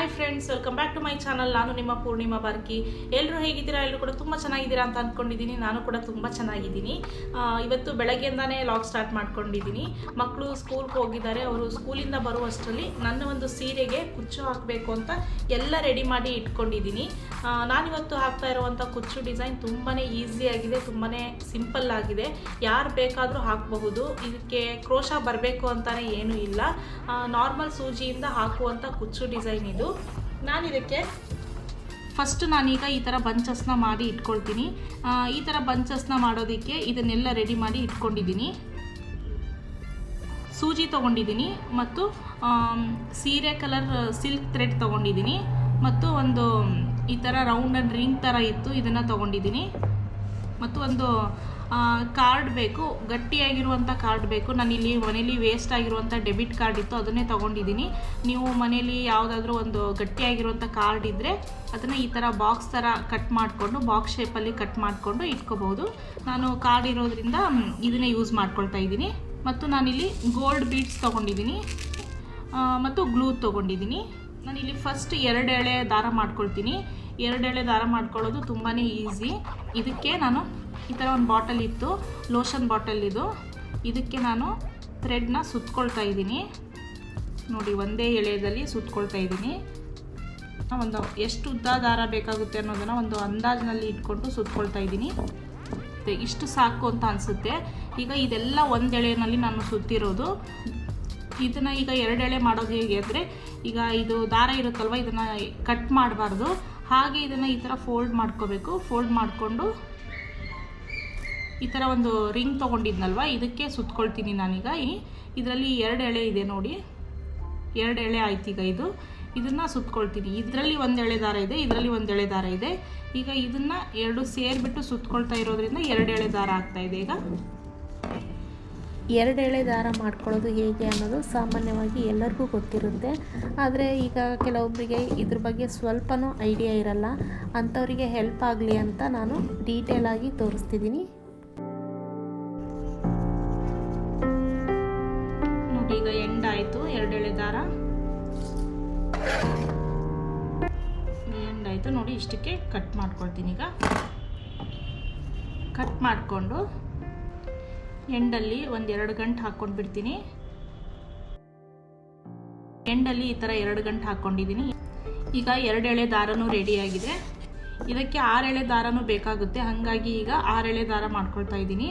Hi friends welcome back to my channel ನಾನು ನಿಮ್ಮ ಪೂರ್ಣಿಮಾ ಬಾರ್ಕಿ ಎಲ್ಲರೂ ಹೇಗಿದ್ದೀರಾ? ಎಲ್ಲರೂ ಕೂಡ ತುಂಬ ಚೆನ್ನಾಗಿದ್ದೀರಾ ಅಂತ ಅಂದ್ಕೊಂಡಿದ್ದೀನಿ ನಾನು ಕೂಡ ತುಂಬ ಚೆನ್ನಾಗಿದ್ದೀನಿ. ಇವತ್ತು ಬೆಳಗ್ಗೆಯಿಂದಾನೇ ಲಾಗ್ ಸ್ಟಾರ್ಟ್ ಮಾಡ್ಕೊಂಡಿದ್ದೀನಿ. ಮಕ್ಕಳು ಸ್ಕೂಲ್ಗೆ ಹೋಗಿದ್ದಾರೆ. ಅವರು ಸ್ಕೂಲಿಂದ ಬರುವಷ್ಟರಲ್ಲಿ ನನ್ನ ಒಂದು ಸೀರೆಗೆ ಕುಚ್ಚು ಹಾಕಬೇಕು ಅಂತ ಎಲ್ಲ ರೆಡಿ ಮಾಡಿ ಇಟ್ಕೊಂಡಿದ್ದೀನಿ. ನಾನಿವತ್ತು ಹಾಕ್ತಾ ಇರುವಂಥ ಕುಚ್ಚು ಡಿಸೈನ್ ತುಂಬಾ ಈಸಿಯಾಗಿದೆ ತುಂಬಾ ಸಿಂಪಲ್ ಆಗಿದೆ. ಯಾರು ಬೇಕಾದರೂ ಹಾಕಬಹುದು. ಇದಕ್ಕೆ ಕ್ರೋಶ ಬರಬೇಕು ಅಂತಲೇ ಏನೂ ಇಲ್ಲ. ನಾರ್ಮಲ್ ಸೂಜಿಯಿಂದ ಹಾಕುವಂಥ ಕುಚ್ಚು ಡಿಸೈನ್ ಇದು. ನಾನು ಇದಕ್ಕೆ ಫಸ್ಟ್ ನಾನೀಗ ಈ ಥರ ಬಂಚಸ್ನ ಮಾಡಿ ಇಟ್ಕೊಳ್ತೀನಿ. ಈ ಥರ ಬಂಚಸ್ನ ಮಾಡೋದಕ್ಕೆ ಇದನ್ನೆಲ್ಲ ರೆಡಿ ಮಾಡಿ ಇಟ್ಕೊಂಡಿದ್ದೀನಿ. ಸೂಜಿ ತೊಗೊಂಡಿದ್ದೀನಿ ಮತ್ತು ಸೀರೆ ಕಲರ್ ಸಿಲ್ಕ್ ಥ್ರೆಡ್ ತೊಗೊಂಡಿದ್ದೀನಿ ಮತ್ತು ಒಂದು, ಈ ಥರ ರೌಂಡ್ ಆ್ಯಂಡ್ ರಿಂಗ್ ಥರ ಇತ್ತು, ಇದನ್ನು ತೊಗೊಂಡಿದ್ದೀನಿ. ಮತ್ತು ಒಂದು ಕಾರ್ಡ್ ಬೇಕು ಗಟ್ಟಿಯಾಗಿರುವಂಥ ಕಾರ್ಡ್ ಬೇಕು. ನಾನಿಲ್ಲಿ ಮನೇಲಿ ವೇಸ್ಟ್ ಆಗಿರುವಂಥ ಡೆಬಿಟ್ ಕಾರ್ಡ್ ಇತ್ತು, ಅದನ್ನೇ ತೊಗೊಂಡಿದ್ದೀನಿ. ನೀವು ಮನೇಲಿ ಯಾವುದಾದ್ರೂ ಒಂದು ಗಟ್ಟಿಯಾಗಿರುವಂಥ ಕಾರ್ಡ್ ಇದ್ದರೆ ಅದನ್ನು ಈ ಥರ ಬಾಕ್ಸ್ ಥರ ಕಟ್ ಮಾಡಿಕೊಂಡು ಬಾಕ್ಸ್ ಶೇಪಲ್ಲಿ ಕಟ್ ಮಾಡಿಕೊಂಡು ಇಟ್ಕೋಬೋದು. ನಾನು ಕಾರ್ಡ್ ಇರೋದ್ರಿಂದ ಇದನ್ನೇ ಯೂಸ್ ಮಾಡ್ಕೊಳ್ತಾ ಇದ್ದೀನಿ. ಮತ್ತು ನಾನಿಲ್ಲಿ ಗೋಲ್ಡ್ ಬೀಡ್ಸ್ ತೊಗೊಂಡಿದ್ದೀನಿ. ಮತ್ತು ಗ್ಲೂ ತೊಗೊಂಡಿದ್ದೀನಿ. ನಾನಿಲ್ಲಿ ಫಸ್ಟ್ ಎರಡು ಎಳೆ ದಾರ ಮಾಡ್ಕೊಳ್ತೀನಿ. ಎರಡು ಎಳೆ ದಾರ ಮಾಡ್ಕೊಳ್ಳೋದು ತುಂಬಾ ಈಸಿ ಇದಕ್ಕೆ ನಾನು ಈ ಥರ ಒಂದು ಬಾಟಲ್ ಇತ್ತು ಲೋಷನ್ ಬಾಟಲ್ ಇದು. ಇದಕ್ಕೆ ನಾನು ಥ್ರೆಡ್ನ ಸುತ್ಕೊಳ್ತಾ ಇದ್ದೀನಿ. ನೋಡಿ, ಒಂದೇ ಎಳೆಯಲ್ಲಿ ಸುತ್ಕೊಳ್ತಾ ಇದ್ದೀನಿ. ಒಂದು ಎಷ್ಟು ಉದ್ದ ದಾರ ಬೇಕಾಗುತ್ತೆ ಅನ್ನೋದನ್ನು ಒಂದು ಅಂದಾಜಿನಲ್ಲಿ ಇಟ್ಕೊಂಡು ಸುತ್ಕೊಳ್ತಾ ಇದ್ದೀನಿ. ಇಷ್ಟು ಸಾಕು ಅಂತ ಅನಿಸುತ್ತೆ. ಈಗ ಇದೆಲ್ಲ ಒಂದು ಎಳೆಯಲ್ಲಿ ನಾನು ಸುತ್ತಿರೋದು. ಇದನ್ನು ಈಗ ಎರಡು ಎಳೆ ಮಾಡೋದು ಹೇಗೆ ಅಂದರೆ, ಈಗ ಇದು ದಾರ ಇರುತ್ತಲ್ವ, ಇದನ್ನು ಕಟ್ ಮಾಡಬಾರ್ದು. ಹಾಗೆ ಇದನ್ನು ಈ ಥರ ಫೋಲ್ಡ್ ಮಾಡ್ಕೋಬೇಕು. ಫೋಲ್ಡ್ ಮಾಡಿಕೊಂಡು ಈ ಥರ ಒಂದು ರಿಂಗ್ ತೊಗೊಂಡಿದ್ನಲ್ವ? ಇದಕ್ಕೆ ಸುತ್ಕೊಳ್ತೀನಿ ನಾನೀಗ. ಇದರಲ್ಲಿ ಎರಡು ಎಳೆ ಇದೆ ನೋಡಿ. ಎರಡು ಎಳೆ ಆಯ್ತು ಈಗ ಇದು. ಇದನ್ನು ಸುತ್ಕೊಳ್ತೀನಿ. ಇದರಲ್ಲಿ ಒಂದು ಎಳೆ ದಾರ ಇದೆ, ಇದರಲ್ಲಿ ಒಂದು ಎಳೆ ದಾರ ಇದೆ. ಈಗ ಇದನ್ನು ಎರಡು ಸೇರಿಬಿಟ್ಟು ಸುತ್ಕೊಳ್ತಾ ಇರೋದ್ರಿಂದ ಎರಡು ಎಳೆ ದಾರ ಆಗ್ತಾ ಇದೆ ಈಗ. ಎರಡು ಎಳೆ ದಾರ ಮಾಡ್ಕೊಳ್ಳೋದು ಹೇಗೆ ಅನ್ನೋದು ಸಾಮಾನ್ಯವಾಗಿ ಎಲ್ಲರಿಗೂ ಗೊತ್ತಿರುತ್ತೆ. ಆದರೆ ಈಗ ಕೆಲವೊಬ್ಬರಿಗೆ ಇದ್ರ ಬಗ್ಗೆ ಸ್ವಲ್ಪನೂ ಐಡಿಯಾ ಇರಲ್ಲ. ಅಂಥವರಿಗೆ ಹೆಲ್ಪ್ ಆಗಲಿ ಅಂತ ನಾನು ಡೀಟೇಲಾಗಿ ತೋರಿಸ್ತಿದ್ದೀನಿ. ಆಯಿತು ಎಳೆ ದಾರ. ಎಂಡ್ ಆಯಿತು ನೋಡಿ, ಇಷ್ಟಕ್ಕೆ ಕಟ್ ಮಾಡ್ಕೊಳ್ತೀನಿ ಈಗ. ಕಟ್ ಮಾಡಿಕೊಂಡು ಎಂಡಲ್ಲಿ ಒಂದು ಎರಡು ಗಂಟೆ ಹಾಕ್ಕೊಂಡು ಬಿಡ್ತೀನಿ. ಎಂಡಲ್ಲಿ ಈ ಥರ ಎರಡು ಗಂಟೆ ಹಾಕ್ಕೊಂಡಿದ್ದೀನಿ. ಈಗ ಎರಡು ಎಳೆ ದಾರನೂ ರೆಡಿಯಾಗಿದೆ ಇದಕ್ಕೆ ಆರು ಎಳೆ ದಾರನೂ ಬೇಕಾಗುತ್ತೆ. ಹಾಗಾಗಿ ಈಗ ಆರು ಎಳೆ ದಾರ ಮಾಡ್ಕೊಳ್ತಾ ಇದ್ದೀನಿ.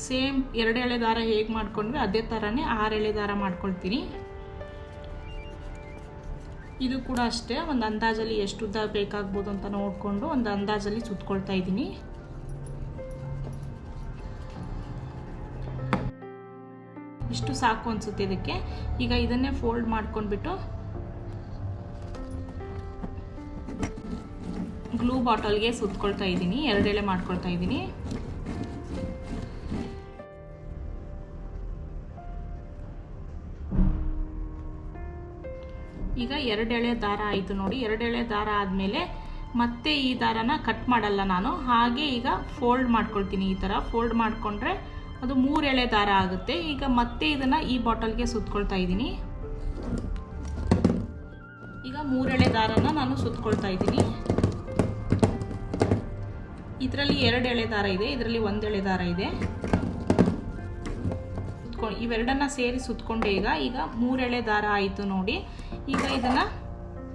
ಸೇಮ್ ಎರಡು ಎಳೆ ದಾರ ಹೇಗೆ ಮಾಡ್ಕೊಂಡ್ವಿ, ಅದೇ ಥರನೇ ಆರು ಎಳೆ ದಾರ ಮಾಡ್ಕೊಳ್ತೀನಿ. ಇದು ಕೂಡ ಅಷ್ಟೇ, ಒಂದು ಅಂದಾಜಲ್ಲಿ ಎಷ್ಟು ಉದ್ದ ಬೇಕಾಗ್ಬೋದು ಅಂತ ನೋಡಿಕೊಂಡು ಒಂದು ಅಂದಾಜಲ್ಲಿ ಸುತ್ಕೊಳ್ತಾ ಇದ್ದೀನಿ. ಇಷ್ಟು ಸಾಕು ಅನಿಸುತ್ತೆ ಇದಕ್ಕೆ. ಈಗ ಇದನ್ನೇ ಫೋಲ್ಡ್ ಮಾಡ್ಕೊಂಡ್ಬಿಟ್ಟು ಗ್ಲೂ ಬಾಟಲ್ಗೆ ಸುತ್ಕೊಳ್ತಾ ಇದ್ದೀನಿ ಎರಡೆಳೆ ಮಾಡ್ಕೊಳ್ತಾ ಇದ್ದೀನಿ. ಈಗ ಎರಡೆಳೆ ದಾರ ಆಯಿತು ನೋಡಿ. ಎರಡೆಳೆ ದಾರ ಆದಮೇಲೆ ಮತ್ತೆ ಈ ದಾರನ ಕಟ್ ಮಾಡಲ್ಲ ನಾನು. ಹಾಗೆ ಈಗ ಫೋಲ್ಡ್ ಮಾಡ್ಕೊಳ್ತೀನಿ ಈ ಥರ ಫೋಲ್ಡ್ ಮಾಡಿಕೊಂಡ್ರೆ ಅದು ಮೂರು ದಾರ ಆಗುತ್ತೆ. ಈಗ ಮತ್ತೆ ಇದನ್ನು ಈ ಬಾಟಲ್ಗೆ ಸುತ್ಕೊಳ್ತಾ ಇದ್ದೀನಿ. ಈಗ ಮೂರೆಳೆ ದಾರನ ನಾನು ಸುತ್ಕೊಳ್ತಾ ಇದ್ದೀನಿ. ಇದರಲ್ಲಿ ಎರಡು ಎಳೆ ದಾರ ಇದೆ. ಇದರಲ್ಲಿ ಒಂದು ದಾರ ಇದೆ. ಸುತ್ಕೊಂಡು ಇವೆರಡನ್ನ ಸೇರಿ ಸುತ್ಕೊಂಡೆ ಈಗ. ಈಗ ಮೂರೆಳೆ ದಾರ ಆಯಿತು ನೋಡಿ. ಈಗ ಇದನ್ನು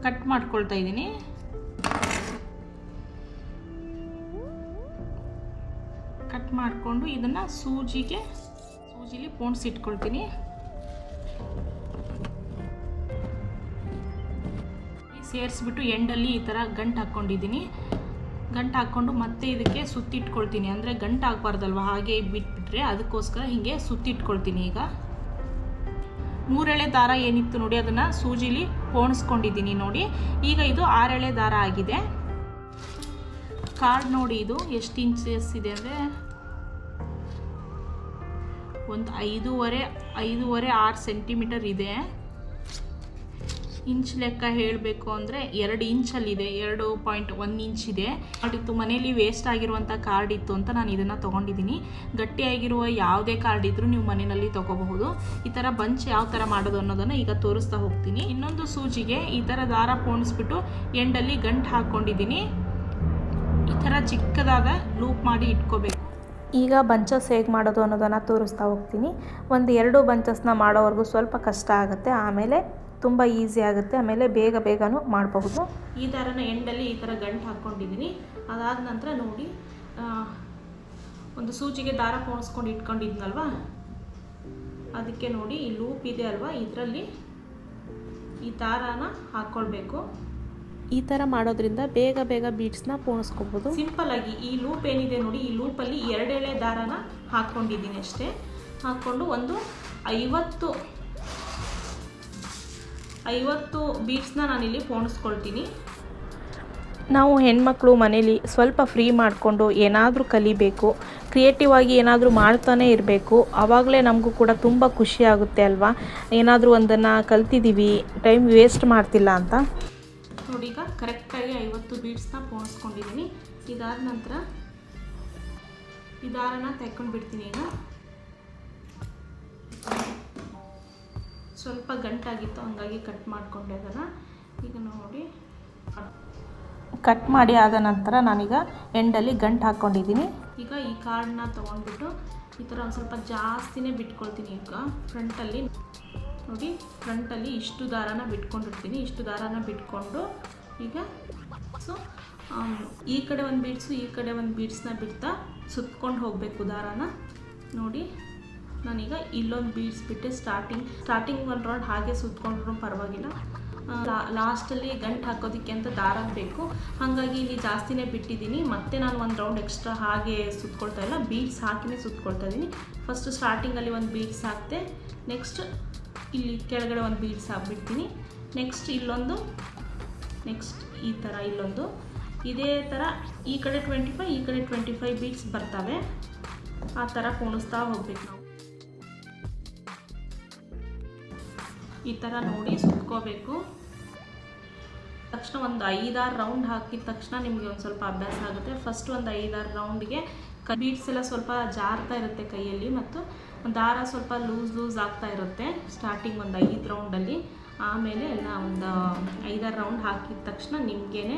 ಕಟ್ ಮಾಡ್ಕೊಳ್ತಾ ಇದ್ದೀನಿ. ಕಟ್ ಮಾಡಿಕೊಂಡು ಇದನ್ನು ಸೂಜಿಗೆ, ಸೂಜಿಲಿ ಪೋಣಿಸಿಟ್ಕೊಳ್ತೀನಿ ಸೇರಿಸ್ಬಿಟ್ಟು ಎಂಡಲ್ಲಿ ಈ ಥರ ಗಂಟು ಹಾಕ್ಕೊಂಡಿದ್ದೀನಿ. ಗಂಟು ಹಾಕ್ಕೊಂಡು ಮತ್ತೆ ಇದಕ್ಕೆ ಸುತ್ತಿಟ್ಕೊಳ್ತೀನಿ. ಅಂದರೆ ಗಂಟು ಹಾಕ್ಬಾರ್ದಲ್ವ ಹಾಗೆ ಬಿಟ್ಬಿಟ್ರೆ ಅದಕ್ಕೋಸ್ಕರ ಹೀಗೆ ಸುತ್ತಿಟ್ಕೊಳ್ತೀನಿ ಈಗ. ಮೂರೆಳೆ ದಾರ ಏನಿತ್ತು ನೋಡಿ, ಅದನ್ನು ಸೂಜಿಲಿ ಪೋಣಿಸ್ಕೊಂಡಿದ್ದೀನಿ ನೋಡಿ. ಈಗ ಇದು ಆರೆಳೆ ದಾರ ಆಗಿದೆ. ಕಾರ್ಡ್ ನೋಡಿ ಇದು, ಎಷ್ಟು ಇಂಚಸ್ ಇದೆ ಅಂದರೆ? ಒಂದು ಐದೂವರೆ ಐದೂವರೆ ಆರು ಸೆಂಟಿಮೀಟರ್ ಇದೆ. ಇಂಚ್ ಲೆಕ್ಕ ಹೇಳಬೇಕು ಅಂದರೆ ಎರಡು ಇಂಚಲ್ಲಿದೆ ಎರಡು ಪಾಯಿಂಟ್ ಒನ್ ಇಂಚ್ ಇದೆ. ಅದಿತ್ತು ಮನೇಲಿ ವೇಸ್ಟ್ ಆಗಿರುವಂಥ ಕಾರ್ಡ್ ಇತ್ತು ಅಂತ ನಾನು ಇದನ್ನು ತೊಗೊಂಡಿದ್ದೀನಿ. ಗಟ್ಟಿಯಾಗಿರುವ ಯಾವುದೇ ಕಾರ್ಡ್ ಇದ್ದರೂ ನೀವು ಮನೆಯಲ್ಲಿ ತೊಗೋಬಹುದು. ಈ ಥರ ಬಂಚ್ ಯಾವ ಥರ ಮಾಡೋದು ಅನ್ನೋದನ್ನು ಈಗ ತೋರಿಸ್ತಾ ಹೋಗ್ತೀನಿ. ಇನ್ನೊಂದು ಸೂಜಿಗೆ ಈ ಥರ ದಾರ ಪೋಣಿಸ್ಬಿಟ್ಟು ಎಂಡಲ್ಲಿ ಗಂಟು ಹಾಕ್ಕೊಂಡಿದ್ದೀನಿ ಈ ಥರ ಚಿಕ್ಕದಾದ ಲೂಪ್ ಮಾಡಿ ಇಟ್ಕೋಬೇಕು. ಈಗ ಬಂಚಸ್ ಹೇಗೆ ಮಾಡೋದು ಅನ್ನೋದನ್ನು ತೋರಿಸ್ತಾ ಹೋಗ್ತೀನಿ. ಒಂದು ಎರಡು ಬಂಚಸ್ನ ಮಾಡೋವರೆಗೂ ಸ್ವಲ್ಪ ಕಷ್ಟ ಆಗುತ್ತೆ. ಆಮೇಲೆ ತುಂಬ ಈಸಿ ಆಗುತ್ತೆ ಆಮೇಲೆ ಬೇಗ ಬೇಗನೂ ಮಾಡಬಹುದು. ಈ ಥರನ ಎಂಡಲ್ಲಿ ಈ ಥರ ಗಂಟು ಹಾಕ್ಕೊಂಡಿದ್ದೀನಿ. ಅದಾದ ನಂತರ ನೋಡಿ ಒಂದು ಸೂಜಿಗೆ ದಾರ ಪೋಣಿಸ್ಕೊಂಡು ಇಟ್ಕೊಂಡಿದ್ನಲ್ವ? ಅದಕ್ಕೆ ನೋಡಿ ಈ ಲೂಪ್ ಇದೆ ಅಲ್ವಾ? ಇದರಲ್ಲಿ ಈ ದಾರಾನ ಹಾಕ್ಕೊಳ್ಬೇಕು ಈ ಥರ ಮಾಡೋದ್ರಿಂದ ಬೇಗ ಬೇಗ ಬೀಟ್ಸ್ನ ಪೋಣಿಸ್ಕೋಬೋದು ಸಿಂಪಲ್ ಆಗಿ ಈ ಲೂಪ್ ಏನಿದೆ ನೋಡಿ ಈ ಲೂಪಲ್ಲಿ ಎರಡೆಳೆ ದಾರನ ಹಾಕ್ಕೊಂಡಿದ್ದೀನಿ ಅಷ್ಟೇ. ಹಾಕ್ಕೊಂಡು ಒಂದು ಐವತ್ತು ಐವತ್ತು ಬೀಟ್ಸ್ನ ನಾನಿಲ್ಲಿ ಪೋಣಿಸ್ಕೊಳ್ತೀನಿ. ನಾವು ಹೆಣ್ಮಕ್ಳು ಮನೇಲಿ ಸ್ವಲ್ಪ ಫ್ರೀ ಮಾಡಿಕೊಂಡು ಏನಾದರೂ ಕಲಿಬೇಕು ಕ್ರಿಯೇಟಿವ್ ಆಗಿ ಏನಾದರೂ ಮಾಡ್ತಾನೆ ಇರಬೇಕು ಆವಾಗಲೇ ನಮಗೂ ಕೂಡ ತುಂಬ ಖುಷಿ ಆಗುತ್ತೆ ಅಲ್ವಾ? ಏನಾದರೂ ಒಂದನ್ನು ಕಲ್ತಿದ್ದೀವಿ ಟೈಮ್ ವೇಸ್ಟ್ ಮಾಡ್ತಿಲ್ಲ ಅಂತ. ನೋಡಿ ಈಗ ಕರೆಕ್ಟಾಗಿ ಐವತ್ತು ಬೀಡ್ಸ್ನ ಪೋಣಿಸ್ಕೊಂಡಿದ್ದೀನಿ ಇದಾದ ನಂತರ ಈ ದಾರನ ತೆಕ್ಕೊಂಡು ಬಿಡ್ತೀನಿ ಈಗ. ಸ್ವಲ್ಪ ಗಂಟಾಗಿತ್ತು ಹಂಗಾಗಿ ಕಟ್ ಮಾಡಿಕೊಂಡೆ ಅದನ್ನು. ಈಗ ನೋಡಿ. ಕಟ್ ಮಾಡಿ ಆದ ನಂತರ ನಾನೀಗ ಎಂಡಲ್ಲಿ ಗಂಟು ಹಾಕ್ಕೊಂಡಿದ್ದೀನಿ ಈಗ ಈ ಕಾರ್ಡನ್ನ ತೊಗೊಂಡ್ಬಿಟ್ಟು ಈ ಥರ ಒಂದು ಸ್ವಲ್ಪ ಜಾಸ್ತಿನೇ ಬಿಟ್ಕೊಳ್ತೀನಿ ಈಗ. ಫ್ರಂಟಲ್ಲಿ ನೋಡಿ ಫ್ರಂಟಲ್ಲಿ ಇಷ್ಟು ದಾರಾನ ಬಿಟ್ಕೊಂಡಿರ್ತೀನಿ. ಇಷ್ಟು ದಾರಾನ ಬಿಟ್ಕೊಂಡು ಈಗ ಸೊ ಈ ಕಡೆ ಒಂದು ಬೀಡ್ಸು ಈ ಕಡೆ ಒಂದು ಬೀಡ್ಸ್ನ ಬಿಡ್ತಾ ಸುತ್ಕೊಂಡು ಹೋಗಬೇಕು ದಾರಾನ. ನೋಡಿ. ನಾನೀಗ ಇಲ್ಲೊಂದು ಬೀಡ್ಸ್ ಬಿಟ್ಟು ಸ್ಟಾರ್ಟಿಂಗ್ ಸ್ಟಾರ್ಟಿಂಗ್ ಒಂದು ರೌಂಡ್ ಹಾಗೆ ಸುತ್ಕೊಂಡ್ರೂ ಪರವಾಗಿಲ್ಲ. ಲಾಸ್ಟಲ್ಲಿ ಗಂಟು ಹಾಕೋದಕ್ಕೆ ಅಂತ ದಾರ ಬೇಕು. ಹಾಗಾಗಿ ಇಲ್ಲಿ ಜಾಸ್ತಿನೇ ಬಿಟ್ಟಿದ್ದೀನಿ. ಮತ್ತೆ ನಾನು ಒಂದು ರೌಂಡ್ ಎಕ್ಸ್ಟ್ರಾ ಹಾಗೆ ಸುತ್ಕೊಳ್ತಾ ಇಲ್ಲ. ಬೀಡ್ಸ್ ಹಾಕಿನೇ ಸುತ್ಕೊಳ್ತಾ ಇದ್ದೀನಿ ಫಸ್ಟ್ ಸ್ಟಾರ್ಟಿಂಗಲ್ಲಿ ಒಂದು ಬೀಡ್ಸ್ ಹಾಕ್ತೆ. ನೆಕ್ಸ್ಟ್ ಇಲ್ಲಿ ಕೆಳಗಡೆ ಒಂದು ಬೀಡ್ಸ್ ಹಾಕ್ಬಿಡ್ತೀನಿ. ನೆಕ್ಸ್ಟ್ ಇಲ್ಲೊಂದು. ನೆಕ್ಸ್ಟ್ ಈ ಥರ ಇಲ್ಲೊಂದು. ಇದೇ ಥರ ಈ ಕಡೆ ಟ್ವೆಂಟಿ ಫೈವ್ ಈ ಕಡೆ ಟ್ವೆಂಟಿ ಫೈವ್ ಬೀಡ್ಸ್ ಬರ್ತವೆ. ಆ ಥರ ಕೋಣಿಸ್ತಾ ಹೋಗ್ಬೇಕು ನಾವು. ಈ ಥರ ನೋಡಿ ಸುತ್ಕೋಬೇಕು. ತಕ್ಷಣ ಒಂದು ಐದಾರು ರೌಂಡ್ ಹಾಕಿದ ತಕ್ಷಣ ನಿಮಗೆ ಒಂದು ಸ್ವಲ್ಪ ಅಭ್ಯಾಸ ಆಗುತ್ತೆ. ಫಸ್ಟ್ ಒಂದು ಐದಾರು ರೌಂಡ್ಗೆ ಬೀಟ್ಸ್ ಎಲ್ಲ ಸ್ವಲ್ಪ ಜಾರ್ತಾ ಇರುತ್ತೆ ಕೈಯಲ್ಲಿ ಮತ್ತು ದಾರ ಸ್ವಲ್ಪ ಲೂಸ್ ಲೂಸ್ ಆಗ್ತಾ ಇರುತ್ತೆ. ಸ್ಟಾರ್ಟಿಂಗ್ ಒಂದು ಐದು ರೌಂಡಲ್ಲಿ ಆಮೇಲೆ ಎಲ್ಲ ಒಂದು ಐದಾರು ರೌಂಡ್ ಹಾಕಿದ ತಕ್ಷಣ ನಿಮಗೇನೆ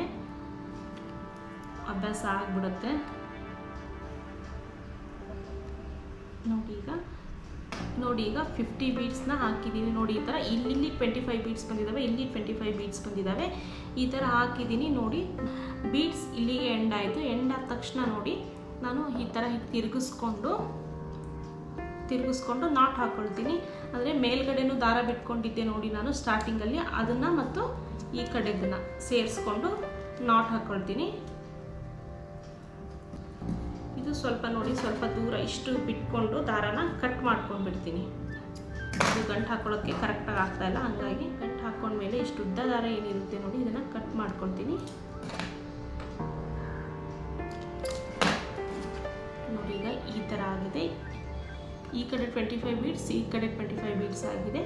ಅಭ್ಯಾಸ ಆಗಿಬಿಡುತ್ತೆ. ನೋಡಿ ಈಗ. ನೋಡಿ, ಈಗ ಫಿಫ್ಟಿ ಬೀಡ್ಸ್ನ ಹಾಕಿದ್ದೀನಿ ನೋಡಿ, ಈ ಥರ ಇಲ್ಲಿ ಟ್ವೆಂಟಿ ಫೈವ್ ಬೀಡ್ಸ್ ಬಂದಿದ್ದಾವೆ ಇಲ್ಲಿ ಟ್ವೆಂಟಿ ಫೈವ್ ಬೀಡ್ಸ್ ಬಂದಿದ್ದಾವೆ ಈ ಥರ ಹಾಕಿದ್ದೀನಿ ನೋಡಿ ಬೀಡ್ಸ್ ಇಲ್ಲಿಗೆ ಎಂಡ್ ಆಯಿತು. ಎಂಡ್ ಆದ ತಕ್ಷಣ ನೋಡಿ, ನಾನು ಈ ಥರ ತಿರುಗಿಸ್ಕೊಂಡು ತಿರುಗಿಸ್ಕೊಂಡು ನಾಟ್ ಹಾಕ್ಕೊಳ್ತೀನಿ ಅಂದರೆ ಮೇಲ್ಗಡೆನೂ ದಾರ ಬಿಟ್ಕೊಂಡಿದ್ದೆ ನೋಡಿ ನಾನು ಸ್ಟಾರ್ಟಿಂಗಲ್ಲಿ ಅದನ್ನು ಮತ್ತು ಈ ಕಡೆದನ್ನು ಸೇರಿಸ್ಕೊಂಡು ನಾಟ್ ಹಾಕ್ಕೊಳ್ತೀನಿ ಇದು ಸ್ವಲ್ಪ ನೋಡಿ, ಸ್ವಲ್ಪ ದೂರ ಇಷ್ಟು ಬಿಟ್ಕೊಂಡು ದಾರನ ಕಟ್ ಮಾಡ್ಕೊಂಡು ಬಿಡ್ತೀನಿ. ಇದು ಗಂಟು ಹಾಕೊಳ್ಳೋಕ್ಕೆ ಕರೆಕ್ಟಾಗಿ ಆಗ್ತಾಯಿಲ್ಲ ಹಂಗಾಗಿ ಗಂಟು ಹಾಕ್ಕೊಂಡ್ಮೇಲೆ ಇಷ್ಟು ಉದ್ದ ದಾರ ಏನಿರುತ್ತೆ ನೋಡಿ, ಇದನ್ನು ಕಟ್ ಮಾಡ್ಕೊಳ್ತೀನಿ. ನೋಡಿ ಈಗ ಈ ಥರ ಆಗಿದೆ. ಈ ಕಡೆ ಟ್ವೆಂಟಿ ಫೈವ್ ಬೀಡ್ಸ್ ಈ ಕಡೆ ಟ್ವೆಂಟಿ ಫೈವ್ ಬೀಡ್ಸ್ ಆಗಿದೆ.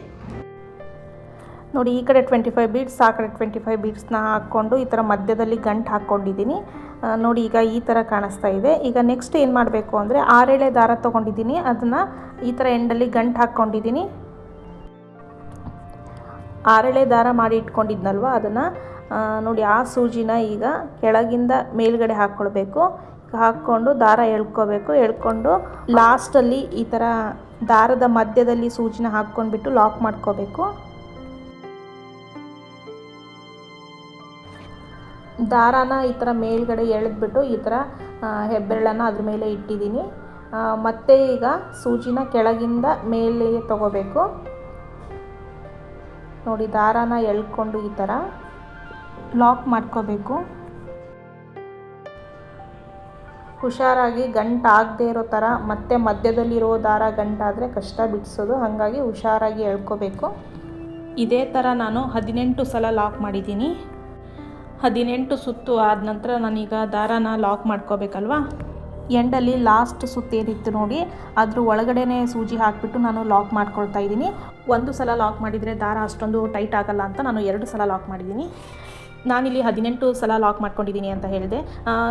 ನೋಡಿ, ಈ ಕಡೆ ಟ್ವೆಂಟಿ ಫೈವ್ ಬೀಡ್ಸ್ ಆ ಕಡೆ ಟ್ವೆಂಟಿ ಫೈವ್ ಬೀಡ್ಸ್ನ ಹಾಕ್ಕೊಂಡು ಈ ಥರ ಮಧ್ಯದಲ್ಲಿ ಗಂಟು ಹಾಕ್ಕೊಂಡಿದ್ದೀನಿ ನೋಡಿ ಈಗ ಈ ಥರ ಕಾಣಿಸ್ತಾ ಇದೆ. ಈಗ ನೆಕ್ಸ್ಟ್ ಏನು ಮಾಡಬೇಕು ಅಂದರೆ ಆರೇಳೆ ದಾರ ತೊಗೊಂಡಿದ್ದೀನಿ. ಅದನ್ನು ಈ ಥರ ಎಂಡಲ್ಲಿ ಗಂಟು ಹಾಕ್ಕೊಂಡಿದ್ದೀನಿ. ಆರೇಳೆ ದಾರ ಮಾಡಿ ಇಟ್ಕೊಂಡಿದ್ನಲ್ವ? ಅದನ್ನು ನೋಡಿ ಆ ಸೂಜಿನ ಈಗ ಕೆಳಗಿಂದ ಮೇಲ್ಗಡೆ ಹಾಕ್ಕೊಳ್ಬೇಕು ಹಾಕ್ಕೊಂಡು ದಾರ ಎಳ್ಕೋಬೇಕು. ಎಳ್ಕೊಂಡು ಲಾಸ್ಟಲ್ಲಿ ಈ ಥರ ದಾರದ ಮಧ್ಯದಲ್ಲಿ ಸೂಜಿನ ಹಾಕ್ಕೊಂಡ್ಬಿಟ್ಟು ಲಾಕ್ ಮಾಡ್ಕೋಬೇಕು. ದಾರಾನ ಈ ಥರ ಮೇಲ್ಗಡೆ ಎಳೆದ್ಬಿಟ್ಟು ಈ ಥರ ಹೆಬ್ಬೆರಳನ್ನ ಅದ್ರ ಮೇಲೆ ಇಟ್ಟಿದ್ದೀನಿ. ಮತ್ತೆ ಈಗ ಸೂಜಿನ ಕೆಳಗಿಂದ ಮೇಲೆ ತಗೋಬೇಕು. ನೋಡಿ, ದಾರಾನ ಎಳ್ಕೊಂಡು ಈ ಥರ ಲಾಕ್ ಮಾಡ್ಕೋಬೇಕು. ಹುಷಾರಾಗಿ ಗಂಟು ಆಗದೆ ಇರೋ ಥರ, ಮತ್ತೆ ಮಧ್ಯದಲ್ಲಿರೋ ದಾರ ಗಂಟಾದರೆ ಕಷ್ಟ ಬಿಡಿಸೋದು. ಹಾಗಾಗಿ ಹುಷಾರಾಗಿ ಎಳ್ಕೋಬೇಕು. ಇದೇ ಥರ ನಾನು ಹದಿನೆಂಟು ಸಲ ಲಾಕ್ ಮಾಡಿದ್ದೀನಿ. ಹದಿನೆಂಟು ಸುತ್ತು ಆದ ನಂತರ ನಾನೀಗ ದಾರಾನ ಲಾಕ್ ಮಾಡ್ಕೋಬೇಕಲ್ವಾ? ಎಂಡಲ್ಲಿ ಲಾಸ್ಟ್ ಸುತ್ತೇನಿತ್ತು ನೋಡಿ, ಅದ್ರ ಒಳಗಡೆನೆ ಸೂಜಿ ಹಾಕಿಬಿಟ್ಟು ನಾನು ಲಾಕ್ ಮಾಡ್ಕೊಳ್ತಾ ಇದ್ದೀನಿ. ಒಂದು ಸಲ ಲಾಕ್ ಮಾಡಿದರೆ ದಾರ ಅಷ್ಟೊಂದು ಟೈಟ್ ಆಗಲ್ಲ ಅಂತ ನಾನು ಎರಡು ಸಲ ಲಾಕ್ ಮಾಡಿದ್ದೀನಿ. ನಾನಿಲ್ಲಿ ಹದಿನೆಂಟು ಸಲ ಲಾಕ್ ಮಾಡ್ಕೊಂಡಿದ್ದೀನಿ ಅಂತ ಹೇಳಿದೆ.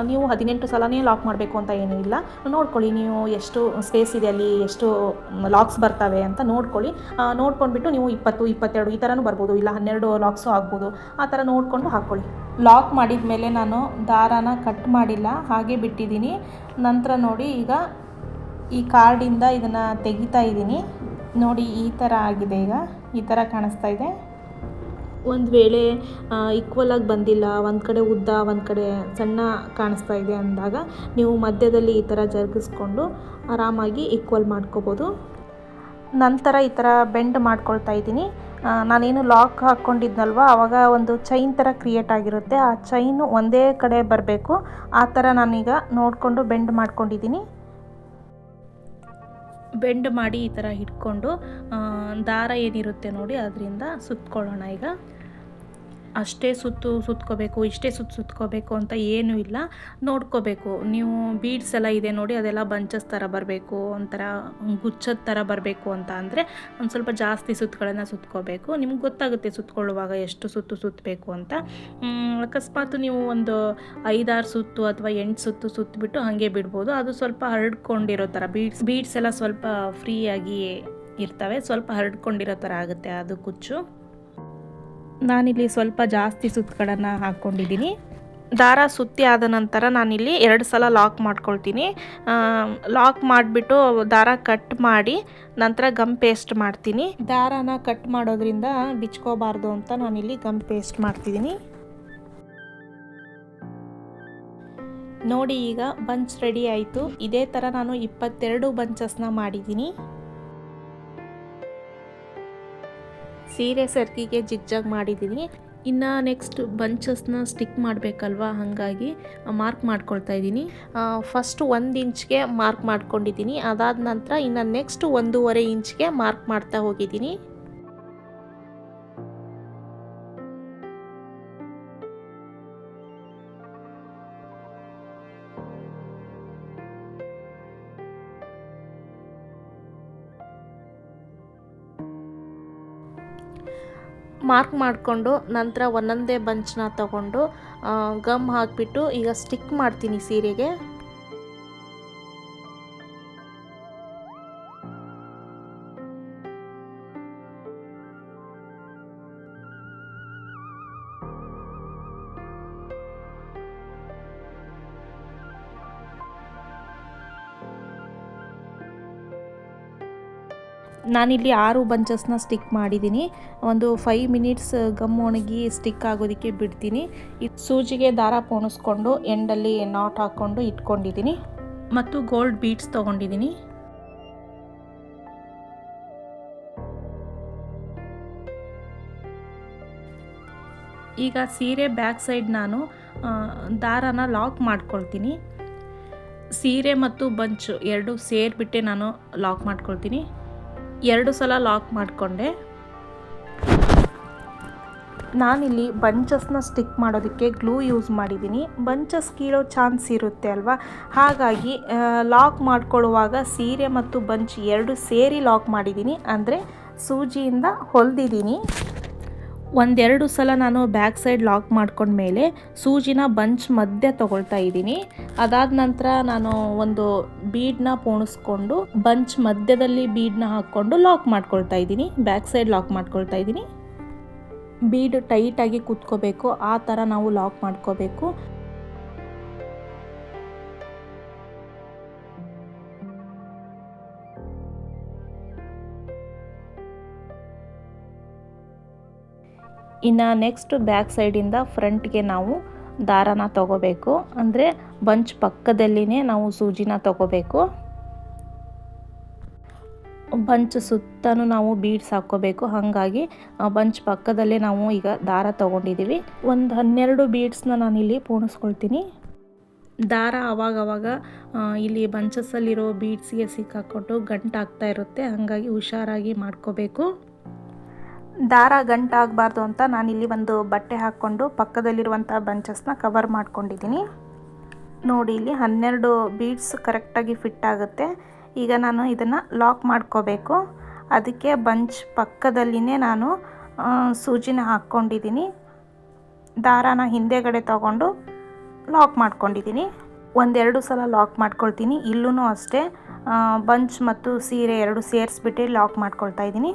ನೀವು ಹದಿನೆಂಟು ಸಲನೇ ಲಾಕ್ ಮಾಡಬೇಕು ಅಂತ ಏನೂ ಇಲ್ಲ. ನೋಡ್ಕೊಳ್ಳಿ, ನೀವು ಎಷ್ಟು ಸ್ಪೇಸ್ ಇದೆ ಅಲ್ಲಿ, ಎಷ್ಟು ಲಾಕ್ಸ್ ಬರ್ತವೆ ಅಂತ ನೋಡ್ಕೊಳ್ಳಿ. ನೋಡ್ಕೊಂಡ್ಬಿಟ್ಟು ನೀವು ಇಪ್ಪತ್ತು, ಇಪ್ಪತ್ತೆರಡು ಈ ಥರನೂ ಬರ್ಬೋದು. ಇಲ್ಲ ಹನ್ನೆರಡು ಲಾಕ್ಸು ಆಗ್ಬೋದು. ಆ ಥರ ನೋಡಿಕೊಂಡು ಹಾಕ್ಕೊಳ್ಳಿ. ಲಾಕ್ ಮಾಡಿದ ಮೇಲೆ ನಾನು ದಾರಾನ ಕಟ್ ಮಾಡಿಲ್ಲ, ಹಾಗೆ ಬಿಟ್ಟಿದ್ದೀನಿ. ನಂತರ ನೋಡಿ ಈಗ ಈ ಕಾರ್ಡಿಂದ ಇದನ್ನು ತೆಗಿತಾ ಇದ್ದೀನಿ. ನೋಡಿ ಈ ಥರ ಆಗಿದೆ ಈಗ. ಈ ಥರ ಕಾಣಿಸ್ತಾ ಇದೆ. ಒಂದು ವೇಳೆ ಈಕ್ವಲಾಗಿ ಬಂದಿಲ್ಲ, ಒಂದು ಕಡೆ ಉದ್ದ, ಒಂದು ಕಡೆ ಸಣ್ಣ ಕಾಣಿಸ್ತಾ ಇದೆ ಅಂದಾಗ ನೀವು ಮಧ್ಯದಲ್ಲಿ ಈ ಥರ ಜರುಗಿಸ್ಕೊಂಡು ಆರಾಮಾಗಿ ಈಕ್ವಲ್ ಮಾಡ್ಕೋಬೋದು. ನಂತರ ಈ ಥರ ಬೆಂಡ್ ಮಾಡ್ಕೊಳ್ತಾ ಇದ್ದೀನಿ. ನಾನೇನು ಲಾಕ್ ಹಾಕ್ಕೊಂಡಿದ್ನಲ್ವ ಆವಾಗ ಒಂದು ಚೈನ್ ಥರ ಕ್ರಿಯೇಟ್ ಆಗಿರುತ್ತೆ. ಆ ಚೈನು ಒಂದೇ ಕಡೆ ಬರಬೇಕು. ಆ ಥರ ನಾನೀಗ ನೋಡಿಕೊಂಡು ಬೆಂಡ್ ಮಾಡ್ಕೊಂಡಿದ್ದೀನಿ. ಬೆಂಡ್ ಮಾಡಿ ಈ ಥರ ಹಿಡ್ಕೊಂಡು ಆ, ದಾರ ಏನಿರುತ್ತೆ ನೋಡಿ ಅದರಿಂದ ಸುತ್ತಕೊಳ್ಳೋಣ ಈಗ. ಅಷ್ಟೇ ಸುತ್ತು ಸುತ್ಕೋಬೇಕು, ಇಷ್ಟೇ ಸುತ್ತು ಸುತ್ಕೋಬೇಕು ಅಂತ ಏನೂ ಇಲ್ಲ. ನೋಡ್ಕೋಬೇಕು. ನೀವು ಬೀಡ್ಸ್ ಎಲ್ಲ ಇದೆ ನೋಡಿ, ಅದೆಲ್ಲ ಬಂಚಸ್ ಥರ ಬರಬೇಕು, ಒಂಥರ ಗುಚ್ಚದ ಥರ ಬರಬೇಕು ಅಂತ ಅಂದರೆ ಒಂದು ಸ್ವಲ್ಪ ಜಾಸ್ತಿ ಸುತ್ತುಗಳನ್ನು ಸುತ್ಕೋಬೇಕು. ನಿಮ್ಗೆ ಗೊತ್ತಾಗುತ್ತೆ ಸುತ್ತಕೊಳ್ಳುವಾಗ ಎಷ್ಟು ಸುತ್ತು ಸುತ್ತಬೇಕು ಅಂತ. ಅಕಸ್ಮಾತ್ ನೀವು ಒಂದು ಐದಾರು ಸುತ್ತು ಅಥವಾ ಎಂಟು ಸುತ್ತು ಸುತ್ತಬಿಟ್ಟು ಹಾಗೆ ಬಿಡ್ಬೋದು. ಅದು ಸ್ವಲ್ಪ ಹರಡ್ಕೊಂಡಿರೋ ಥರ ಬೀಡ್ಸ್ ಬೀಡ್ಸ್ ಎಲ್ಲ ಸ್ವಲ್ಪ ಫ್ರೀಯಾಗಿ ಇರ್ತವೆ. ಸ್ವಲ್ಪ ಹರಡ್ಕೊಂಡಿರೋ ಥರ ಆಗುತ್ತೆ ಅದು ಕುಚ್ಚು. ನಾನಿಲ್ಲಿ ಸ್ವಲ್ಪ ಜಾಸ್ತಿ ಸುತ್ತುಗಳನ್ನು ಹಾಕ್ಕೊಂಡಿದ್ದೀನಿ. ದಾರ ಸುತ್ತಿ ಆದ ನಂತರ ನಾನಿಲ್ಲಿ ಎರಡು ಸಲ ಲಾಕ್ ಮಾಡ್ಕೊಳ್ತೀನಿ. ಲಾಕ್ ಮಾಡಿಬಿಟ್ಟು ದಾರ ಕಟ್ ಮಾಡಿ ನಂತರ ಗಮ್ ಪೇಸ್ಟ್ ಮಾಡ್ತೀನಿ. ದಾರಾನ ಕಟ್ ಮಾಡೋದ್ರಿಂದ ಬಿಚ್ಕೋಬಾರ್ದು ಅಂತ ನಾನಿಲ್ಲಿ ಗಮ್ ಪೇಸ್ಟ್ ಮಾಡ್ತಿದ್ದೀನಿ. ನೋಡಿ ಈಗ ಬಂಚ್ ರೆಡಿ ಆಯಿತು. ಇದೇ ಥರ ನಾನು ಇಪ್ಪತ್ತೆರಡು ಬಂಚಸ್ನ ಮಾಡಿದ್ದೀನಿ. ಸೀರೆ, ಸರ್ಕಿಗೆ ಜಿಗ್ಜಾಗ್ ಮಾಡಿದ್ದೀನಿ ಇನ್ನು ನೆಕ್ಸ್ಟ್ ಬಂಚಸ್ನ ಸ್ಟಿಕ್ ಮಾಡಬೇಕಲ್ವಾ? ಹಾಗಾಗಿ ಮಾರ್ಕ್ ಮಾಡ್ಕೊಳ್ತಾ ಇದ್ದೀನಿ. ಫಸ್ಟ್ ಒಂದು ಇಂಚ್ಗೆ ಮಾರ್ಕ್ ಮಾಡ್ಕೊಂಡಿದ್ದೀನಿ. ಅದಾದ ನಂತರ ಇನ್ನು ನೆಕ್ಸ್ಟ್ ಒಂದೂವರೆ ಇಂಚ್ಗೆ ಮಾರ್ಕ್ ಮಾಡ್ತಾ ಹೋಗಿದ್ದೀನಿ. ಮಾರ್ಕ್ ಮಾಡಿಕೊಂಡು ನಂತರ ಒಂದೊಂದೇ ಬಂಚನ್ನ ತಗೊಂಡು ಗಮ್ ಹಾಕಿಬಿಟ್ಟು ಈಗ ಸ್ಟಿಕ್ ಮಾಡ್ತೀನಿ ಸೀರೆಗೆ. ನಾನಿಲ್ಲಿ ಆರು ಬಂಚಸ್ನ ಸ್ಟಿಕ್ ಮಾಡಿದ್ದೀನಿ. ಒಂದು ಫೈವ್ ಮಿನಿಟ್ಸ್ ಗಮ್ ಒಣಗಿ ಸ್ಟಿಕ್ ಆಗೋದಕ್ಕೆ ಬಿಡ್ತೀನಿ. ಇದು ಸೂಜಿಗೆ ದಾರ ಪೋಣಿಸ್ಕೊಂಡು ಎಂಡಲ್ಲಿ ನಾಟ್ ಹಾಕ್ಕೊಂಡು ಇಟ್ಕೊಂಡಿದ್ದೀನಿ. ಮತ್ತು ಗೋಲ್ಡ್ ಬೀಟ್ಸ್ ತೊಗೊಂಡಿದ್ದೀನಿ. ಈಗ ಸೀರೆ ಬ್ಯಾಕ್ ಸೈಡ್ ನಾನು ದಾರಾನ ಲಾಕ್ ಮಾಡ್ಕೊಳ್ತೀನಿ. ಸೀರೆ ಮತ್ತು ಬಂಚು ಎರಡು ಸೇರಿಬಿಟ್ಟೆ ನಾನು ಲಾಕ್ ಮಾಡ್ಕೊಳ್ತೀನಿ. ಎರಡು ಸಲ ಲಾಕ್ ಮಾಡಿಕೊಂಡೆ. ನಾನಿಲ್ಲಿ ಬಂಚಸ್ನ ಸ್ಟಿಕ್ ಮಾಡೋದಕ್ಕೆ ಗ್ಲೂ ಯೂಸ್ ಮಾಡಿದ್ದೀನಿ. ಬಂಚಸ್ ಕೀಳೋ ಚಾನ್ಸ್ ಇರುತ್ತೆ ಅಲ್ವಾ? ಹಾಗಾಗಿ ಲಾಕ್ ಮಾಡ್ಕೊಳ್ಳುವಾಗ ಸೀರೆ ಮತ್ತು ಬಂಚ್ ಎರಡು ಸೇರಿ ಲಾಕ್ ಮಾಡಿದ್ದೀನಿ. ಅಂದರೆ ಸೂಜಿಯಿಂದ ಹೊಲ್ದಿದ್ದೀನಿ. ಒಂದೆರಡು ಸಲ ನಾನು ಬ್ಯಾಕ್ ಸೈಡ್ ಲಾಕ್ ಮಾಡ್ಕೊಂಡ್ಮೇಲೆ ಸೂಜಿನ ಬಂಚ್ ಮಧ್ಯೆ ತಗೊಳ್ತಾ ಇದ್ದೀನಿ. ಅದಾದ ನಂತರ ನಾನು ಒಂದು ಬೀಡನ್ನ ಪೋಣಿಸ್ಕೊಂಡು ಬಂಚ್ ಮಧ್ಯದಲ್ಲಿ ಬೀಡನ್ನ ಹಾಕ್ಕೊಂಡು ಲಾಕ್ ಮಾಡ್ಕೊಳ್ತಾ ಇದ್ದೀನಿ. ಬ್ಯಾಕ್ ಸೈಡ್ ಲಾಕ್ ಮಾಡ್ಕೊಳ್ತಾ ಇದ್ದೀನಿ. ಬೀಡ್ ಟೈಟಾಗಿ ಕೂತ್ಕೋಬೇಕು. ಆ ಥರ ನಾವು ಲಾಕ್ ಮಾಡ್ಕೋಬೇಕು. ಇನ್ನು ನೆಕ್ಸ್ಟ್ ಬ್ಯಾಕ್ ಸೈಡಿಂದ ಫ್ರಂಟ್ಗೆ ನಾವು ದಾರನ ತಗೋಬೇಕು. ಅಂದರೆ ಬಂಚ್ ಪಕ್ಕದಲ್ಲಿನೇ ನಾವು ಸೂಜಿನ ತಗೋಬೇಕು. ಬಂಚ್ ಸುತ್ತನೂ ನಾವು ಬೀಡ್ಸ್ ಹಾಕ್ಕೋಬೇಕು. ಹಾಗಾಗಿ ಬಂಚ್ ಪಕ್ಕದಲ್ಲೇ ನಾವು ಈಗ ದಾರ ತೊಗೊಂಡಿದ್ದೀವಿ. ಒಂದು ಹನ್ನೆರಡು ಬೀಡ್ಸ್ನ ನಾನಿಲ್ಲಿ ಪೂರ್ಣಿಸ್ಕೊಳ್ತೀನಿ. ದಾರ ಅವಾಗವಾಗ ಆ, ಇಲ್ಲಿ ಬಂಚಸ್ಸಲ್ಲಿರೋ ಬೀಡ್ಸ್ಗೆ ಸಿಕ್ಕಾಕೊಂಡು ಗಂಟಾಗ್ತಾ ಇರುತ್ತೆ. ಹಾಗಾಗಿ ಹುಷಾರಾಗಿ ಮಾಡ್ಕೋಬೇಕು. ದಾರ ಗಂಟಾಗಬಾರ್ದು ಅಂತ ನಾನಿಲ್ಲಿ ಒಂದು ಬಟ್ಟೆ ಹಾಕ್ಕೊಂಡು ಪಕ್ಕದಲ್ಲಿರುವಂಥ ಬಂಚಸ್ನ ಕವರ್ ಮಾಡ್ಕೊಂಡಿದ್ದೀನಿ. ನೋಡಿ, ಇಲ್ಲಿ ಹನ್ನೆರಡು ಬೀಡ್ಸ್ ಕರೆಕ್ಟಾಗಿ ಫಿಟ್ ಆಗುತ್ತೆ. ಈಗ ನಾನು ಇದನ್ನು ಲಾಕ್ ಮಾಡ್ಕೋಬೇಕು. ಅದಕ್ಕೆ ಬಂಚ್ ಪಕ್ಕದಲ್ಲಿನೇ ನಾನು ಸೂಜಿನ ಹಾಕ್ಕೊಂಡಿದ್ದೀನಿ. ದಾರಾನ ಹಿಂದೆಗಡೆ ತಗೊಂಡು ಲಾಕ್ ಮಾಡ್ಕೊಂಡಿದ್ದೀನಿ. ಒಂದೆರಡು ಸಲ ಲಾಕ್ ಮಾಡ್ಕೊಳ್ತೀನಿ. ಇಲ್ಲೂ ಅಷ್ಟೇ ಬಂಚ್ ಮತ್ತು ಸೀರೆ ಎರಡು ಸೇರಿಸ್ಬಿಟ್ಟು ಲಾಕ್ ಮಾಡ್ಕೊಳ್ತಾ ಇದ್ದೀನಿ.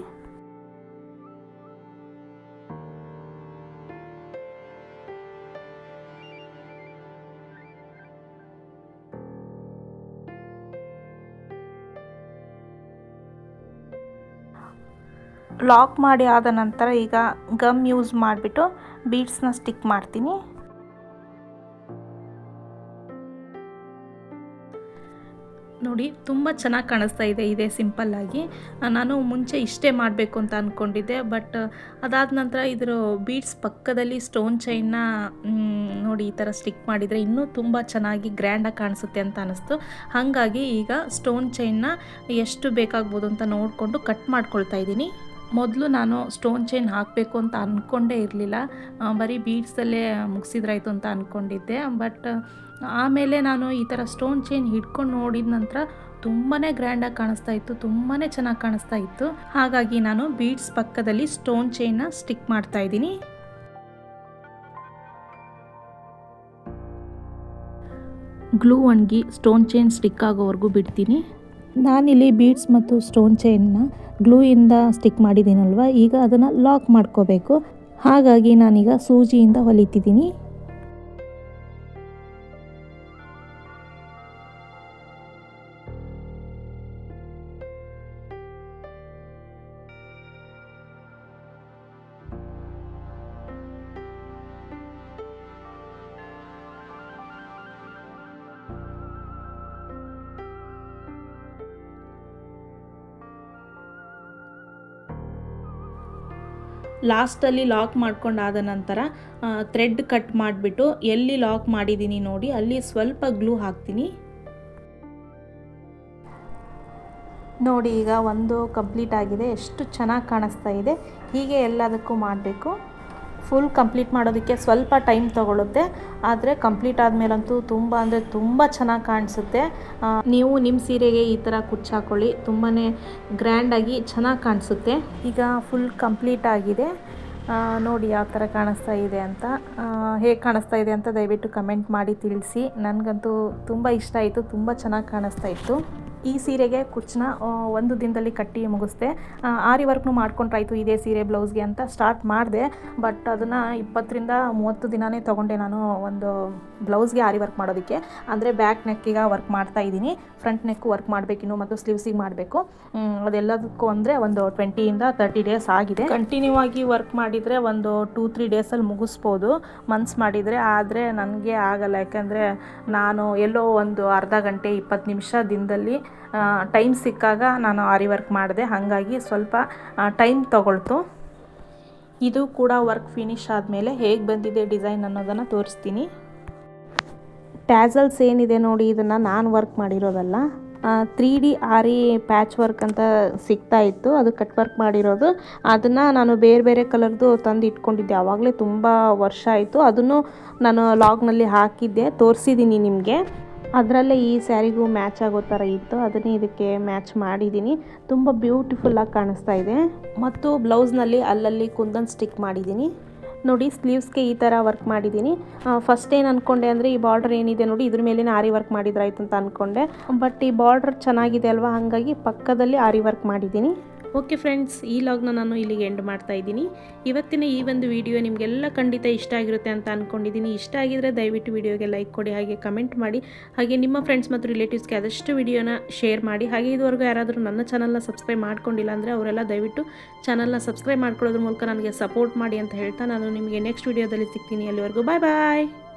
ಲಾಕ್ ಮಾಡಿ ಆದ ನಂತರ ಈಗ ಗಮ್ ಯೂಸ್ ಮಾಡಿಬಿಟ್ಟು ಬೀಡ್ಸ್ನ ಸ್ಟಿಕ್ ಮಾಡ್ತೀನಿ. ನೋಡಿ, ತುಂಬ ಚೆನ್ನಾಗಿ ಕಾಣಿಸ್ತಾ ಇದೆ ಇದೇ ಸಿಂಪಲ್ಲಾಗಿ ನಾನು ಮುಂಚೆ ಇಷ್ಟೇ ಮಾಡಬೇಕು ಅಂತ ಅಂದ್ಕೊಂಡಿದ್ದೆ ಬಟ್ ಅದಾದ ನಂತರ ಇದರ ಬೀಡ್ಸ್ ಪಕ್ಕದಲ್ಲಿ ಸ್ಟೋನ್ ಚೈನ್ನ ನೋಡಿ ಈ ಥರ ಸ್ಟಿಕ್ ಮಾಡಿದರೆ ಇನ್ನೂ ತುಂಬ ಚೆನ್ನಾಗಿ ಗ್ರ್ಯಾಂಡಾಗಿ ಕಾಣಿಸುತ್ತೆ ಅಂತ ಅನ್ನಿಸ್ತು ಹಾಗಾಗಿ ಈಗ ಸ್ಟೋನ್ ಚೈನ್ನ ಎಷ್ಟು ಬೇಕಾಗ್ಬೋದು ಅಂತ ನೋಡಿಕೊಂಡು ಕಟ್ ಮಾಡ್ಕೊಳ್ತಾ ಇದ್ದೀನಿ. ಮೊದಲು ನಾನು ಸ್ಟೋನ್ ಚೈನ್ ಹಾಕಬೇಕು ಅಂತ ಅಂದ್ಕೊಂಡೇ ಇರಲಿಲ್ಲ. ಬರೀ ಬೀಡ್ಸಲ್ಲೇ ಮುಗಿಸಿದ್ರಾಯ್ತು ಅಂತ ಅಂದ್ಕೊಂಡಿದ್ದೆ ಬಟ್ ಆಮೇಲೆ ನಾನು ಈ ಥರ ಸ್ಟೋನ್ ಚೈನ್ ಹಿಡ್ಕೊಂಡು ನೋಡಿದ ನಂತರ ತುಂಬಾ ಗ್ರ್ಯಾಂಡಾಗಿ ಕಾಣಿಸ್ತಾ ಇತ್ತು. ತುಂಬಾ ಚೆನ್ನಾಗಿ ಕಾಣಿಸ್ತಾ ಇತ್ತು. ಹಾಗಾಗಿ ನಾನು ಬೀಡ್ಸ್ ಪಕ್ಕದಲ್ಲಿ ಸ್ಟೋನ್ ಚೈನ್ನ ಸ್ಟಿಕ್ ಮಾಡ್ತಾ ಇದ್ದೀನಿ. ಗ್ಲೂ ಒಣಗಿ ಸ್ಟೋನ್ ಚೈನ್ ಸ್ಟಿಕ್ ಆಗೋವರೆಗೂ ಬಿಡ್ತೀನಿ. ನಾನಿಲ್ಲಿ ಬೀಡ್ಸ್ ಮತ್ತು ಸ್ಟೋನ್ ಚೈನ್ನ ಗ್ಲೂಯಿಂದ ಸ್ಟಿಕ್ ಮಾಡಿದ್ದೀನಲ್ವ, ಈಗ ಅದನ್ನು ಲಾಕ್ ಮಾಡ್ಕೋಬೇಕು. ಹಾಗಾಗಿ ನಾನೀಗ ಸೂಜಿಯಿಂದ ಹೊಲಿತಿದ್ದೀನಿ. ಲಾಸ್ಟಲ್ಲಿ ಲಾಕ್ ಮಾಡ್ಕೊಂಡಾದ ನಂತರ ಥ್ರೆಡ್ ಕಟ್ ಮಾಡಿಬಿಟ್ಟು ಎಲ್ಲಿ ಲಾಕ್ ಮಾಡಿದ್ದೀನಿ ನೋಡಿ, ಅಲ್ಲಿ ಸ್ವಲ್ಪ ಗ್ಲೂ ಹಾಕ್ತೀನಿ. ನೋಡಿ, ಈಗ ಒಂದು ಕಂಪ್ಲೀಟ್ ಆಗಿದೆ. ಎಷ್ಟು ಚೆನ್ನಾಗಿ ಕಾಣಿಸ್ತಾ ಇದೆ. ಹೀಗೆ ಎಲ್ಲದಕ್ಕೂ ಮಾಡಬೇಕು. ಫುಲ್ ಕಂಪ್ಲೀಟ್ ಮಾಡೋದಕ್ಕೆ ಸ್ವಲ್ಪ ಟೈಮ್ ತೊಗೊಳುತ್ತೆ. ಆದರೆ ಕಂಪ್ಲೀಟ್ ಆದಮೇಲಂತೂ ತುಂಬ ಅಂದರೆ ತುಂಬ ಚೆನ್ನಾಗಿ ಕಾಣಿಸುತ್ತೆ. ನೀವು ನಿಮ್ಮ ಸೀರೆಗೆ ಈ ಥರ ಕುಚ್ಚು ಹಾಕ್ಕೊಳ್ಳಿ ತುಂಬಾ ಗ್ರ್ಯಾಂಡಾಗಿ ಚೆನ್ನಾಗಿ ಕಾಣಿಸುತ್ತೆ. ಈಗ ಫುಲ್ ಕಂಪ್ಲೀಟ್ ಆಗಿದೆ. ನೋಡಿ ಯಾವ ಥರ ಕಾಣಿಸ್ತಾ ಇದೆ ಅಂತ. ಹೇಗೆ ಕಾಣಿಸ್ತಾ ಇದೆ ಅಂತ ದಯವಿಟ್ಟು ಕಮೆಂಟ್ ಮಾಡಿ ತಿಳಿಸಿ. ನನಗಂತೂ ತುಂಬ ಇಷ್ಟ ಆಯಿತು. ತುಂಬ ಚೆನ್ನಾಗಿ ಕಾಣಿಸ್ತಾ ಇತ್ತು. ಈ ಸೀರೆಗೆ ಕುಚ್ಚನ್ನ ಒಂದು ದಿನದಲ್ಲಿ ಕಟ್ಟಿ ಮುಗಿಸ್ದೆ. ಆರಿ ವರ್ಕ್ನು ಮಾಡ್ಕೊಂಡ್ರಾಯ್ತು ಇದೇ ಸೀರೆ, ಬ್ಲೌಸ್ಗೆ ಅಂತ ಸ್ಟಾರ್ಟ್ ಮಾಡಿದೆ. ಬಟ್ ಅದನ್ನು ಇಪ್ಪತ್ತರಿಂದ ಮೂವತ್ತು ದಿನವೇ ತೊಗೊಂಡೆ ನಾನು ಒಂದು ಬ್ಲೌಸ್ಗೆ ಆರಿ ವರ್ಕ್ ಮಾಡೋದಕ್ಕೆ. ಅಂದರೆ ಬ್ಯಾಕ್ ನೆಕ್ಕಿಗೆ ವರ್ಕ್ ಮಾಡ್ತಾ ಇದ್ದೀನಿ. ಫ್ರಂಟ್ ನೆಕ್ ವರ್ಕ್ ಮಾಡಬೇಕಿನ್ನು ಮತ್ತು ಸ್ಲೀವ್ಸಿಗೆ ಮಾಡಬೇಕು. ಅದೆಲ್ಲದಕ್ಕೂ ಅಂದರೆ ಒಂದು ಟ್ವೆಂಟಿಯಿಂದ ತರ್ಟಿ ಡೇಸ್ ಆಗಿದೆ. ಕಂಟಿನ್ಯೂ ಆಗಿ ವರ್ಕ್ ಮಾಡಿದರೆ ಒಂದು ಟೂ ತ್ರೀ ಡೇಸಲ್ಲಿ ಮುಗಿಸ್ಬೋದು. ಮಂತ್ಸ್ ಮಾಡಿದರೆ ಆದರೆ ನನಗೆ ಆಗಲ್ಲ. ಯಾಕೆಂದರೆ ನಾನು ಎಲ್ಲೋ ಒಂದು ಅರ್ಧ ಗಂಟೆ, ಇಪ್ಪತ್ತು ನಿಮಿಷ ದಿನದಲ್ಲಿ ಟೈಮ್ ಸಿಕ್ಕಾಗ ನಾನು ಆರಿ ವರ್ಕ್ ಮಾಡಿದೆ. ಹಾಗಾಗಿ ಸ್ವಲ್ಪ ಟೈಮ್ ತಗೊಳ್ತು. ಇದು ಕೂಡ ವರ್ಕ್ ಫಿನಿಶ್ ಆದಮೇಲೆ ಹೇಗೆ ಬಂದಿದೆ ಡಿಸೈನ್ ಅನ್ನೋದನ್ನು ತೋರಿಸ್ತೀನಿ. ಟ್ಯಾಸಲ್ಸ್ ಏನಿದೆ ನೋಡಿ, ಇದನ್ನು ನಾನು work ಮಾಡಿರೋದಲ್ಲ three D aari patch work ಅಂತ ಸಿಗ್ತಾ ಇತ್ತು. ಅದು ಕಟ್ ವರ್ಕ್ ಮಾಡಿರೋದು. ಅದನ್ನು ನಾನು ಬೇರೆ ಬೇರೆ ಕಲರ್ದು ತಂದು ಇಟ್ಕೊಂಡಿದ್ದೆ. ಆವಾಗಲೇ ತುಂಬ ವರ್ಷ ಆಯಿತು. ಅದನ್ನು ನಾನು ಲಾಗ್ನಲ್ಲಿ ಹಾಕಿದ್ದೆ. ತೋರಿಸಿದ್ದೀನಿ ನಿಮಗೆ. ಅದರಲ್ಲೇ ಈ ಸ್ಯಾರಿಗೂ ಮ್ಯಾಚ್ ಆಗೋ ಥರ ಇತ್ತು. ಅದನ್ನೇ ಇದಕ್ಕೆ ಮ್ಯಾಚ್ ಮಾಡಿದ್ದೀನಿ ತುಂಬ ಬ್ಯೂಟಿಫುಲ್ಲಾಗಿ ಕಾಣಿಸ್ತಾ ಇದೆ. ಮತ್ತು ಬ್ಲೌಸ್ನಲ್ಲಿ ಅಲ್ಲಲ್ಲಿ ಕುಂದನ್ ಸ್ಟಿಕ್ ಮಾಡಿದ್ದೀನಿ ನೋಡಿ ಸ್ಲೀವ್ಸ್ಗೆ ಈ ಥರ ವರ್ಕ್ ಮಾಡಿದ್ದೀನಿ. ಫಸ್ಟ್ ಏನು ಅಂದ್ಕೊಂಡೆ ಅಂದರೆ ಈ ಬಾರ್ಡರ್ ಏನಿದೆ ನೋಡಿ, ಇದ್ರ ಮೇಲೆ ಆರಿ ವರ್ಕ್ ಮಾಡಿದ್ರಾಯ್ತು ಅಂತ ಅಂದ್ಕೊಂಡೆ ಬಟ್ ಈ ಬಾರ್ಡರ್ ಚೆನ್ನಾಗಿದೆ ಅಲ್ವಾ? ಹಾಗಾಗಿ ಪಕ್ಕದಲ್ಲಿ ಆರಿ ವರ್ಕ್ ಮಾಡಿದ್ದೀನಿ. ಓಕೆ ಫ್ರೆಂಡ್ಸ್, ಈ ಲಾಗ್ನ ನಾನು ಇಲ್ಲಿಗೆ ಎಂಡ್ ಮಾಡ್ತಾ ಇದ್ದೀನಿ. ಇವತ್ತಿನ ಈ ಒಂದು ವಿಡಿಯೋ ನಿಮಗೆಲ್ಲ ಖಂಡಿತ ಇಷ್ಟ ಆಗಿರುತ್ತೆ ಅಂತ ಅಂದ್ಕೊಂಡಿದ್ದೀನಿ ಇಷ್ಟ ಆಗಿದ್ರೆ ದಯವಿಟ್ಟು ವಿಡಿಯೋಗೆ ಲೈಕ್ ಕೊಡಿ, ಹಾಗೆ ಕಮೆಂಟ್ ಮಾಡಿ. ಹಾಗೆ ನಿಮ್ಮ ಫ್ರೆಂಡ್ಸ್ ಮತ್ತು ರಿಲೇಟಿವ್ಸ್ಗೆ ಆದಷ್ಟು ವಿಡಿಯೋನ ಶೇರ್ ಮಾಡಿ. ಹಾಗೆ ಇದುವರೆಗೂ ಯಾರಾದರೂ ನನ್ನ ಚಾನಲ್ನ ಸಬ್ಸ್ಕ್ರೈಬ್ ಮಾಡ್ಕೊಂಡಿಲ್ಲ ಅಂದರೆ ಅವರೆಲ್ಲ ದಯವಿಟ್ಟು ಚಾನಲ್ನ ಸಬ್ಸ್ಕ್ರೈಬ್ ಮಾಡ್ಕೊಳ್ಳೋದ್ರ ಮೂಲಕ ನನಗೆ ಸಪೋರ್ಟ್ ಮಾಡಿ ಅಂತ ಹೇಳ್ತಾ ನಾನು ನಿಮಗೆ ನೆಕ್ಸ್ಟ್ ವಿಡಿಯೋದಲ್ಲಿ ಸಿಗ್ತೀನಿ. ಅಲ್ಲಿವರೆಗೂ ಬಾಯ್ ಬಾಯ್